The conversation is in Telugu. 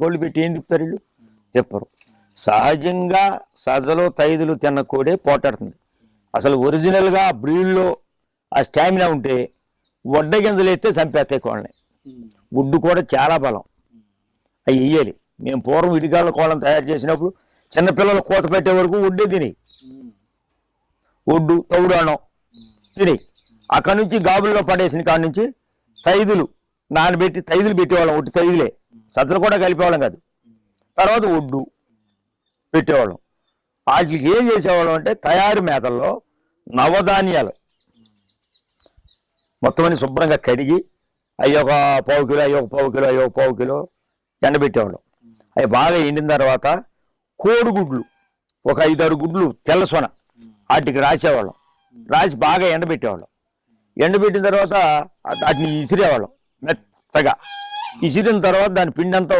గోళ్ళు పెట్టి ఏం తిప్పుతారు వీళ్ళు? తిప్పరు. సహజంగా సజలో తైదులు తిన్న కోడే పోటాడుతుంది. అసలు ఒరిజినల్గా బ్రీడ్లో ఆ స్టామినా ఉంటే వడ్డ గింజలు వేస్తే చంపేస్తాయి కోళ్ళని. గుడ్డు కూడా చాలా బలం. అవి వేయాలి. మేము పూర్వం ఇడిగాళ్ళ కోళ్ళని తయారు చేసినప్పుడు చిన్నపిల్లలు కోత పెట్టే వరకు ఒడ్డే తిని ఒడ్డు తౌడు అనం తిని అక్కడి నుంచి గాబుల్లో పడేసిన కాడి నుంచి తైదులు నానబెట్టి తైదులు పెట్టేవాళ్ళం. ఒట్టి తైదులే. సజ్జలు కూడా కలిపేవాళ్ళం కాదు. తర్వాత ఒడ్డు పెట్టేవాళ్ళం. వాటికి ఏం చేసేవాళ్ళం అంటే తయారు మేతల్లో నవధాన్యాలు. మొత్తం అన్ని శుభ్రంగా కడిగి అవి ఒక పావు కిలో అవి ఒక పావు కిలో అవి ఒక పావు కిలో ఎండబెట్టేవాళ్ళం. అవి బాగా ఎండిన తర్వాత కోడిగుడ్లు ఒక ఐదారు గుడ్లు తెల్లసొన వాటికి రాసేవాళ్ళం. రాసి బాగా ఎండబెట్టేవాళ్ళం. ఎండబెట్టిన తర్వాత వాటిని ఇసిరేవాళ్ళం మెత్తగా. ఇసిరిన తర్వాత దాని పిండి అంతా